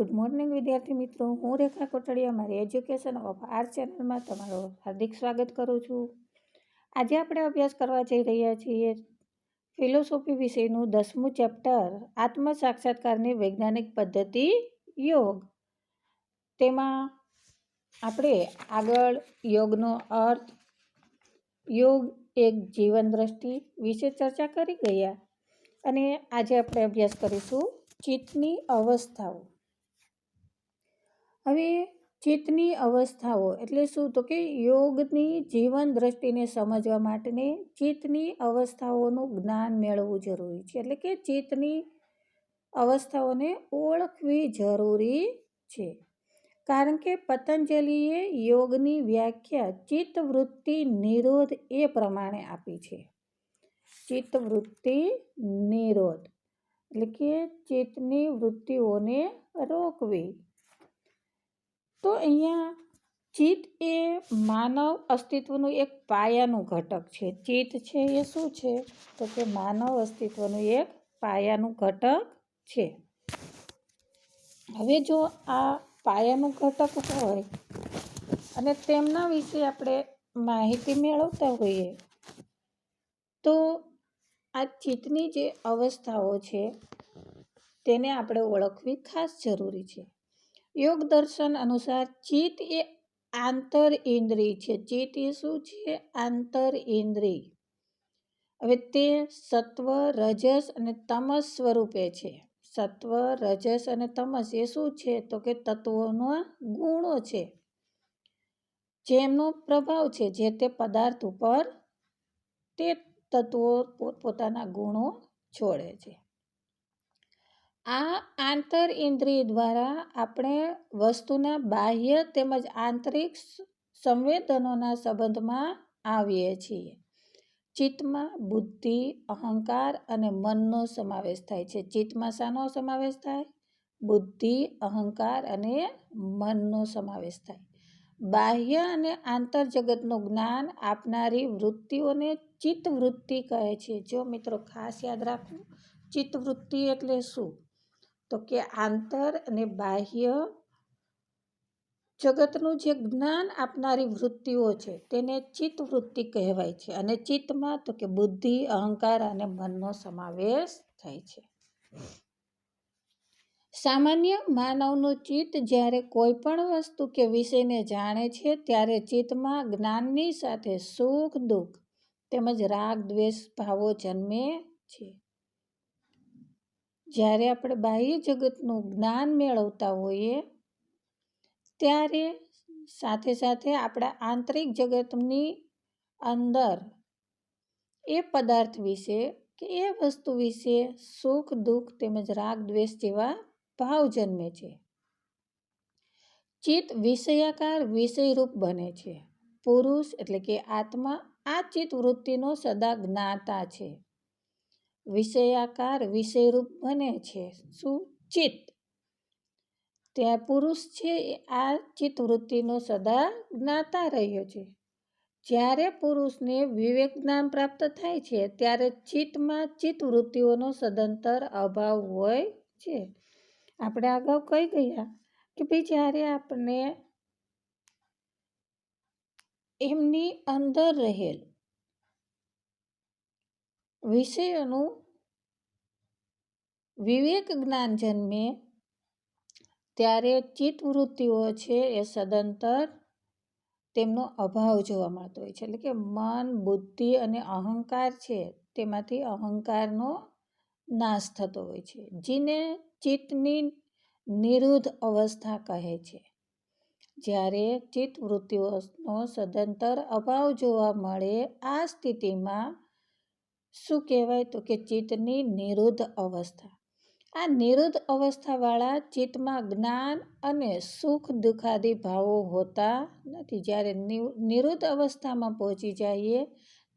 Good morning વિદ્યાર્થી મિત્રો. હું રેખા કોટડિયા. મારી એજ્યુકેશન ઓફ આર ચેનલમાં તમારું હાર્દિક સ્વાગત કરું છું. આજે આપણે અભ્યાસ કરવા જઈ રહ્યા છીએ ફિલોસોફી વિષયનું દસમું ચેપ્ટર આત્મ સાક્ષાત્કારની વૈજ્ઞાનિક પદ્ધતિ યોગ. તેમાં આપણે આગળ યોગનો અર્થ, યોગ એક જીવન દ્રષ્ટિ વિશે ચર્ચા કરી ગયા. અને આજે આપણે અભ્યાસ કરીશું ચિત્તની અવસ્થાઓ. હવે ચિત્તની અવસ્થાઓ એટલે શું? તો કે યોગની જીવન દ્રષ્ટિને સમજવા માટેને ચિત્તની અવસ્થાઓનું જ્ઞાન મેળવવું જરૂરી છે. એટલે કે ચિત્તની અવસ્થાઓને ઓળખવી જરૂરી છે. કારણ કે પતંજલિએ યોગની વ્યાખ્યા ચિત્તવૃત્તિ નિરોધ એ પ્રમાણે આપી છે. ચિત્તવૃત્તિ નિરોધ એટલે કે ચિત્તની વૃત્તિઓને રોકવી. તો અહીંયા ચિત્ત એ માનવ અસ્તિત્વનું એક પાયાનું ઘટક છે. ચિત્ત છે એ શું છે? તો કે માનવ અસ્તિત્વનું એક પાયાનું ઘટક છે. હવે જો આ પાયાનું ઘટક હોય અને તેમના વિશે આપણે માહિતી મેળવતા હોઈએ, તો આ ચિત્તની જે અવસ્થાઓ છે, તેને આપણે ઓળખવી ખાસ જરૂરી છે. યોગ દર્શન અનુસાર ચિત્ત એ આંતર ઇન્દ્રિય છે. ચિત્ત એ શું છે? આંતર ઇન્દ્રિય. હવે તે સત્વ, રજસ અને તમસ સ્વરૂપે છે. સત્વ, રજસ અને તમસ એ શું છે? તો કે તત્વોના ગુણો છે. જેમનો પ્રભાવ છે, જે તે પદાર્થ ઉપર તે તત્વો પોતપોતાના ગુણો છોડે છે. આ આંતર ઇન્દ્રિય દ્વારા આપણે વસ્તુના બાહ્ય તેમજ આંતરિક સંવેદનોના સંબંધમાં આવીએ છીએ. ચિત્તમાં બુદ્ધિ, અહંકાર અને મનનો સમાવેશ થાય છે. ચિત્તમાં શાનો સમાવેશ થાય? બુદ્ધિ, અહંકાર અને મનનો સમાવેશ થાય. બાહ્ય અને આંતર જગતનું જ્ઞાન આપનારી વૃત્તિઓને ચિત્તવૃત્તિ કહે છે. જો મિત્રો ખાસ યાદ રાખવું, ચિત્તવૃત્તિ એટલે શું? તો કે આંતર અને બાહ્ય જગતનું જે જ્ઞાન આપનારી વૃત્તિઓ છે, તેને ચિત્તવૃત્તિ કહેવાય છે. અને ચિત્તમાં તો કે બુદ્ધિ, અહંકાર અને મનનો સમાવેશ થાય છે. સામાન્ય માનવનું ચિત્ત જ્યારે કોઈ પણ વસ્તુ કે વિષયને જાણે છે, ત્યારે ચિત્તમાં જ્ઞાનની સાથે સુખ, દુઃખ તેમજ રાગ, દ્વેષ, ભાવો જન્મે છે. જ્યારે આપણે બાહ્ય જગતનું જ્ઞાન મેળવતા હોઈએ, ત્યારે સાથે સાથે આપણા આંતરિક જગતની અંદર એ પદાર્થ વિશે કે એ વસ્તુ વિશે સુખ, દુઃખ તેમજ રાગ, દ્વેષ જેવા ભાવ જન્મે છે. ચિત્ત વિષયાકાર વિષયરૂપ બને છે. પુરુષ એટલે કે આત્મા આ ચિત્ત વૃત્તિનો સદા જ્ઞાતા છે. વિષયાકાર વિષયરૂપ બને છે. શું ચિત્ત ત્યાં પુરુષ છે, એ આ ચિત્તવૃત્તિનો સદા જ્ઞાતા રહ્યો છે. જ્યારે પુરુષને વિવેક જ્ઞાન પ્રાપ્ત થાય છે, ત્યારે ચિત્તમાં ચિત્તવૃત્તિઓનો સદંતર અભાવ હોય છે. આપણે અગાઉ કહી ગયા કે ભાઈ જ્યારે આપણે એમની અંદર રહેલ વિષયોનું વિવેક જ્ઞાન જન્મે ત્યારે ચિત્તવૃત્તિઓ છે એ સદંતર તેમનો અભાવ જોવા મળતો હોય છે. એટલે કે મન, બુદ્ધિ અને અહંકાર છે તેમાંથી અહંકારનો નાશ થતો હોય છે, જેને ચિત્તની નિરુદ્ધ અવસ્થા કહે છે. જ્યારે ચિત્તવૃત્તિઓનો સદંતર અભાવ જોવા મળે આ સ્થિતિમાં શું કહેવાય તો કે ચિત્તની નિરુદ્ધ અવસ્થા. આ નિરુદ્ધ અવસ્થાવાળા ચિત્તમાં જ્ઞાન અને સુખ દુઃખાદી ભાવો હોતા નથી. જ્યારે નિરુદ્ધ અવસ્થામાં પહોંચી જઈએ,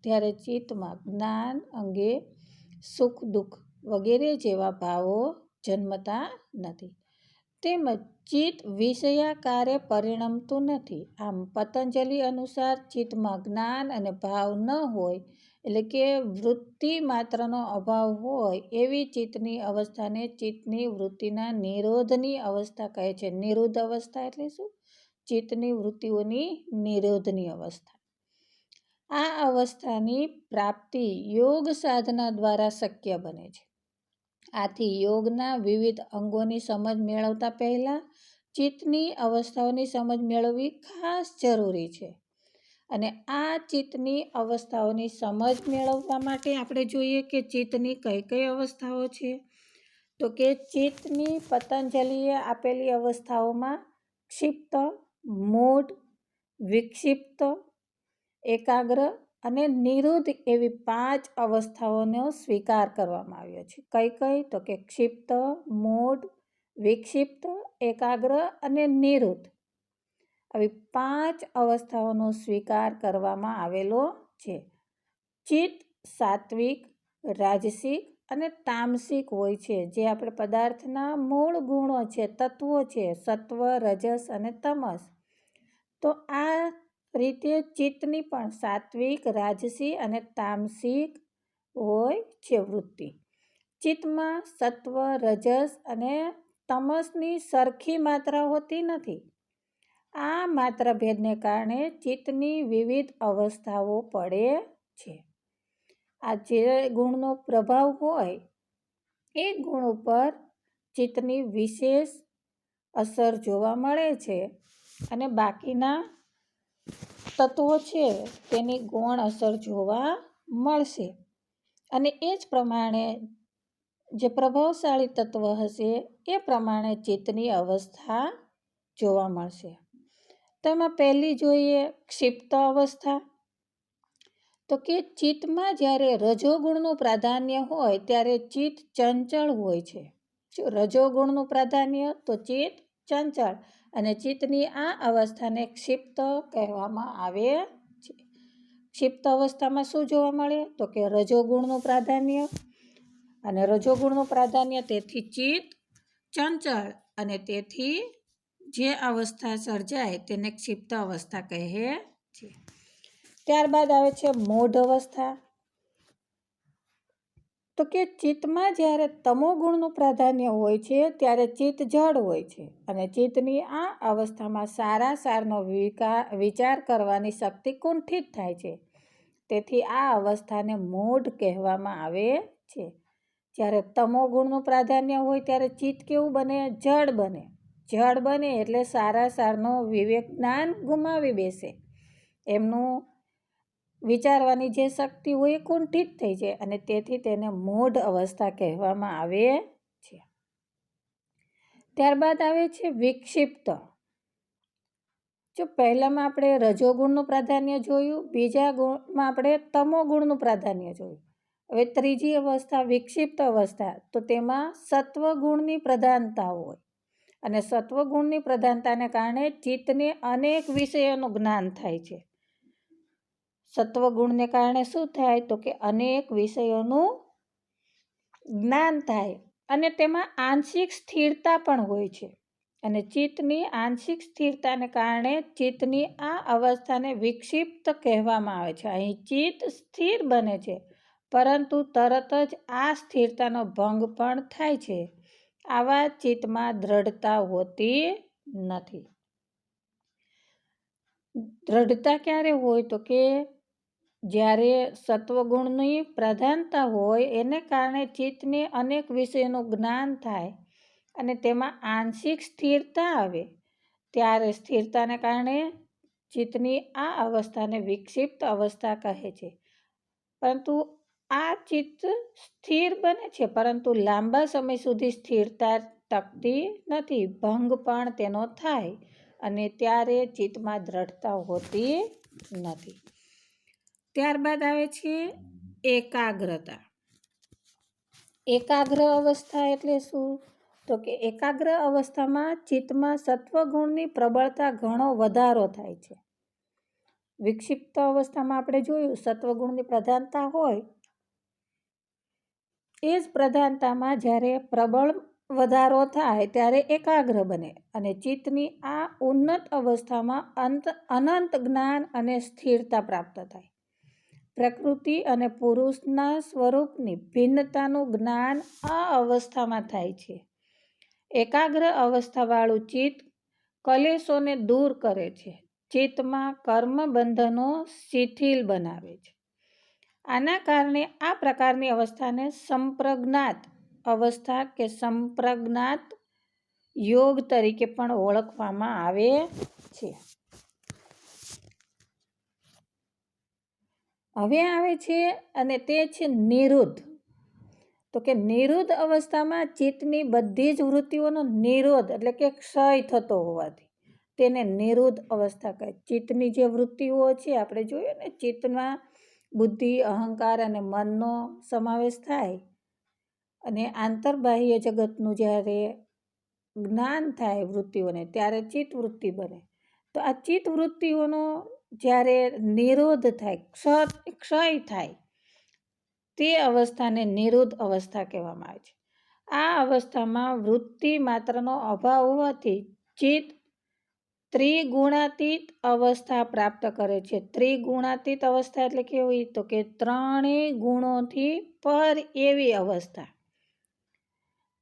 ત્યારે ચિત્તમાં જ્ઞાન અંગે સુખ દુઃખ વગેરે જેવા ભાવો જન્મતા નથી. તેમજ ચિત્ત વિષયાકારે પરિણમતું નથી. આમ પતંજલિ અનુસાર ચિત્તમાં જ્ઞાન અને ભાવ ન હોય એટલે કે વૃત્તિ માત્રનો અભાવ હોય એવી ચિત્તની અવસ્થાને ચિત્તની વૃત્તિના નિરોધની અવસ્થા કહે છે. નિરોધ અવસ્થા એટલે શું? ચિત્તની વૃત્તિઓની નિરોધની અવસ્થા. આ અવસ્થાની પ્રાપ્તિ યોગ સાધના દ્વારા શક્ય બને છે. આથી યોગના વિવિધ અંગોની સમજ મેળવતા પહેલાં ચિત્તની અવસ્થાઓની સમજ મેળવવી ખાસ જરૂરી છે. અને આ ચિત્તની અવસ્થાઓની સમજ મેળવવા માટે આપણે જોઈએ કે ચિત્તની કઈ કઈ અવસ્થાઓ છે. તો કે ચિત્તની પતંજલિએ આપેલી અવસ્થાઓમાં ક્ષિપ્ત, મૂઢ, વિક્ષિપ્ત, એકાગ્ર અને નિરુદ્ધ એવી પાંચ અવસ્થાઓનો સ્વીકાર કરવામાં આવ્યો છે. કઈ કઈ? તો કે ક્ષિપ્ત, મૂઢ, વિક્ષિપ્ત, એકાગ્ર અને નિરુદ્ધ. આવી પાંચ અવસ્થાઓનો સ્વીકાર કરવામાં આવેલો છે. ચિત્ત, સાત્વિક, રાજસિક અને તામસિક હોય છે, જે આપણે પદાર્થના મૂળ ગુણો છે, તત્વો છે, સત્વ, રજસ અને તમસ. તો આ રીતે ચિત્તની પણ સાત્વિક, રાજસી અને તામસિક હોય છે વૃત્તિ. ચિત્તમાં સત્વ, રજસ અને તમસની સરખી માત્રા હોતી નથી. આ માત્ર ભેદને કારણે ચિત્તની વિવિધ અવસ્થાઓ પડે છે. આ જે ગુણનો પ્રભાવ હોય, એ ગુણ ઉપર ચિત્તની વિશેષ અસર જોવા મળે છે અને બાકીના તત્વો છે તેની ગૌણ અસર જોવા મળશે. અને એ જ પ્રમાણે જે પ્રભાવશાળી તત્વ હશે, એ પ્રમાણે ચિત્તની અવસ્થા જોવા મળશે. તો એમાં પહેલી જોઈએ ક્ષિપ્ત અવસ્થા તો કે ચિત્તમાં જ્યારે રજોગુણનું પ્રાધાન્ય હોય ત્યારે ચિત્ત ચંચળ હોય છે. રજોગુણનું પ્રાધાન્ય તો ચિત્ત ચંચળ અને ચિત્તની આ અવસ્થાને ક્ષિપ્ત કહેવામાં આવે છે. ક્ષિપ્ત અવસ્થામાં શું જોવા મળે? તો કે રજોગુણનું પ્રાધાન્ય અને રજોગુણનું પ્રાધાન્ય તેથી ચિત્ત ચંચળ અને તેથી જે અવસ્થા સર્જાય તેને ક્ષિપ્ત અવસ્થા કહે છે. ત્યારબાદ આવે છે મોઢ અવસ્થા. તો કે ચિત્તમાં જ્યારે તમોગુણનું પ્રાધાન્ય હોય છે, ત્યારે ચિત્ત જળ હોય છે અને ચિત્તની આ અવસ્થામાં સારા સારનો વિચાર કરવાની શક્તિ કુંઠિત થાય છે. તેથી આ અવસ્થાને મૂઢ કહેવામાં આવે છે. જ્યારે તમોગુણનું પ્રાધાન્ય હોય ત્યારે ચિત્ત કેવું બને? જળ બને. જડ બને એટલે સારા સારનો વિવેક જ્ઞાન ગુમાવી બેસે. એમનું વિચારવાની જે શક્તિ હોય એ કુંઠિત થઈ જાય અને તેથી તેને મૂઢ અવસ્થા કહેવામાં આવે છે. ત્યારબાદ આવે છે વિક્ષિપ્ત. જો પહેલામાં આપણે રજોગુણનું પ્રાધાન્ય જોયું, બીજા ગુણમાં આપણે તમોગુણનું પ્રાધાન્ય જોયું. હવે ત્રીજી અવસ્થા વિક્ષિપ્ત અવસ્થા, તો તેમાં સત્વગુણની પ્રધાનતા હોય. અને સત્વગુણની પ્રધાનતાને કારણે ચિત્તને અનેક વિષયોનું જ્ઞાન થાય છે. સત્વગુણને કારણે શું થાય? તો કે અનેક વિષયોનું જ્ઞાન થાય અને તેમાં આંશિક સ્થિરતા પણ હોય છે. અને ચિત્તની આંશિક સ્થિરતાને કારણે ચિત્તની આ અવસ્થાને વિક્ષિપ્ત કહેવામાં આવે છે. અહીં ચિત્ત સ્થિર બને છે, પરંતુ તરત જ આ સ્થિરતાનો ભંગ પણ થાય છે. આવા ચિત્તમાં દ્રઢતા હોતી નથી. દ્રઢતા ક્યારે હોય તો કે જ્યારે સત્વગુણની પ્રધાનતા હોય એને કારણે ચિત્તને અનેક વિષયનું જ્ઞાન થાય અને તેમાં આંશિક સ્થિરતા આવે, ત્યારે સ્થિરતાને કારણે ચિત્તની આ અવસ્થાને વિક્ષિપ્ત અવસ્થા કહે છે. પરંતુ આ ચિત્ત સ્થિર બને છે, પરંતુ લાંબા સમય સુધી સ્થિરતા ટકતી નથી, ભંગ પણ તેનો થાય અને ત્યારે ચિત્તમાં દ્રઢતા હોતી નથી. ત્યારબાદ આવે છે એકાગ્રતા. એકાગ્ર અવસ્થા એટલે શું? તો કે એકાગ્ર અવસ્થામાં ચિત્તમાં સત્વગુણની પ્રબળતા ઘણો વધારો થાય છે. વિક્ષિપ્ત અવસ્થામાં આપણે જોયું, સત્વગુણની પ્રધાનતા હોય એ જ પ્રધાનતામાં જ્યારે પ્રબળ વધારો થાય ત્યારે એકાગ્ર બને અને ચિત્તની આ ઉન્નત અવસ્થામાં અંત, અનંત જ્ઞાન અને સ્થિરતા પ્રાપ્ત થાય. પ્રકૃતિ અને પુરુષના સ્વરૂપની ભિન્નતાનું જ્ઞાન આ અવસ્થામાં થાય છે. એકાગ્ર અવસ્થાવાળું ચિત્ત કલેશોને દૂર કરે છે. ચિત્તમાં કર્મ બંધનો શિથિલ બનાવે છે. આના કારણે આ પ્રકારની અવસ્થાને સંપ્રજ્ઞાત અવસ્થા કે સંપ્રજ્ઞાત યોગ તરીકે પણ ઓળખવામાં આવે છે. હવે આવે છે અને તે છે નિરુદ્ધ. તો કે નિરુદ્ધ અવસ્થામાં ચિત્તની બધી જ વૃત્તિઓનો નિરોધ એટલે કે ક્ષય થતો હોવાથી તેને નિરુદ્ધ અવસ્થા કહે. ચિત્તની જે વૃત્તિઓ છે, આપણે જોઈએ ને ચિત્તમાં બુદ્ધિ, અહંકાર અને મનનો સમાવેશ થાય અને આંતરબાહ્ય જગતનું જ્યારે જ્ઞાન થાય વૃત્તિઓને, ત્યારે ચિત્તવૃત્તિ બને. તો આ ચિત્તવૃત્તિઓનો જ્યારે નિરોધ થાય, ક્ષય ક્ષય થાય, તે અવસ્થાને નિરોધ અવસ્થા કહેવામાં આવે છે. આ અવસ્થામાં વૃત્તિ માત્રનો અભાવ હોવાથી ચિત્ત ત્રિગુણાતીત અવસ્થા પ્રાપ્ત કરે છે. ત્રિગુણાતીત અવસ્થા એટલે કેવી તો કે ત્રણેય ગુણોથી પર એવી અવસ્થા.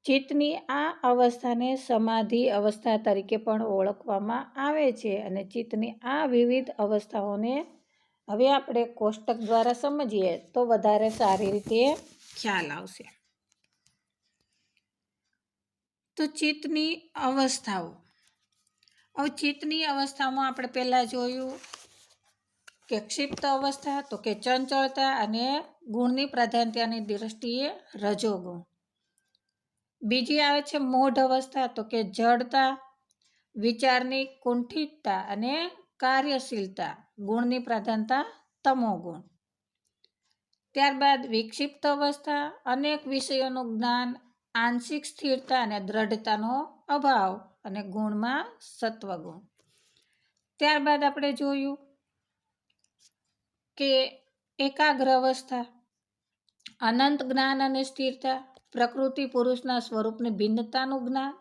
ચિત્તની આ અવસ્થાને સમાધિ અવસ્થા તરીકે પણ ઓળખવામાં આવે છે અને ચિત્તની આ વિવિધ અવસ્થાઓને હવે આપણે કોષ્ટક દ્વારા સમજીએ તો વધારે સારી રીતે ખ્યાલ આવશે. તો ચિત્તની અવસ્થાઓ. હવે ચિત્તની અવસ્થામાં આપણે પહેલાં જોયું કે ક્ષિપ્ત અવસ્થા તો કે ચંચળતા અને ગુણની પ્રાધાન્યતાની દ્રષ્ટિએ રજોગુણ. બીજી આવે છે મોઢ અવસ્થા તો કે જડતા, વિચારની કુંઠિતતા અને કાર્યશીલતા, ગુણની પ્રાધાન્યતા તમોગુણ. ત્યારબાદ વિક્ષિપ્ત અવસ્થા અનેક વિષયોનું જ્ઞાન, આંશિક સ્થિરતા અને દ્રઢતાનો અભાવ અને ગુણમાં સત્વગુણ. ત્યારબાદ આપણે જોયું કે એકાગ્ર અવસ્થા, અનંત જ્ઞાન અને સ્થિરતા, પ્રકૃતિ પુરુષના સ્વરૂપની ભિન્નતાનું જ્ઞાન,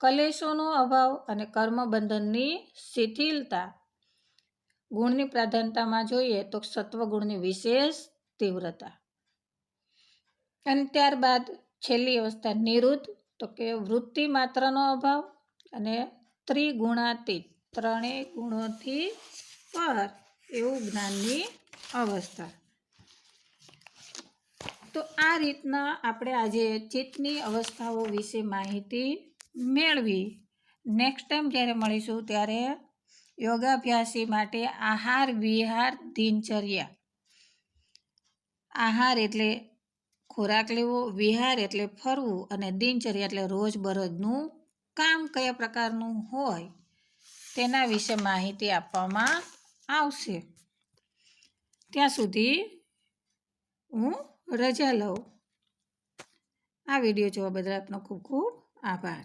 કલેશોનો અભાવ અને કર્મબંધનની શિથિલતા. ગુણની પ્રાધાન્યતામાં જોઈએ તો સત્વગુણની વિશેષ તીવ્રતા. અને ત્યારબાદ છેલ્લી અવસ્થા નિરુદ્ધ તો કે વૃત્તિ માત્રનો અભાવ અને ત્રિગુણાતીત, ત્રણેય ગુણોથી પર એવું જ્ઞાનની અવસ્થા. તો આ રીતના આપણે આજે ચિત્તની અવસ્થાઓ વિશે માહિતી મેળવી. નેક્સ્ટ ટાઈમ જ્યારે મળીશું ત્યારે યોગાભ્યાસી માટે આહાર, વિહાર, દિનચર્યા. આહાર એટલે ખોરાક લેવો, વિહાર એટલે ફરવું અને દિનચર્યા એટલે રોજબરોજનું કામ કયા પ્રકારનું હોય તેના વિશે માહિતી આપવામાં આવશે. ત્યાં સુધી હું રજા લઉં. આ વીડિયો જોવા બદલ આપનો ખૂબ ખૂબ આભાર.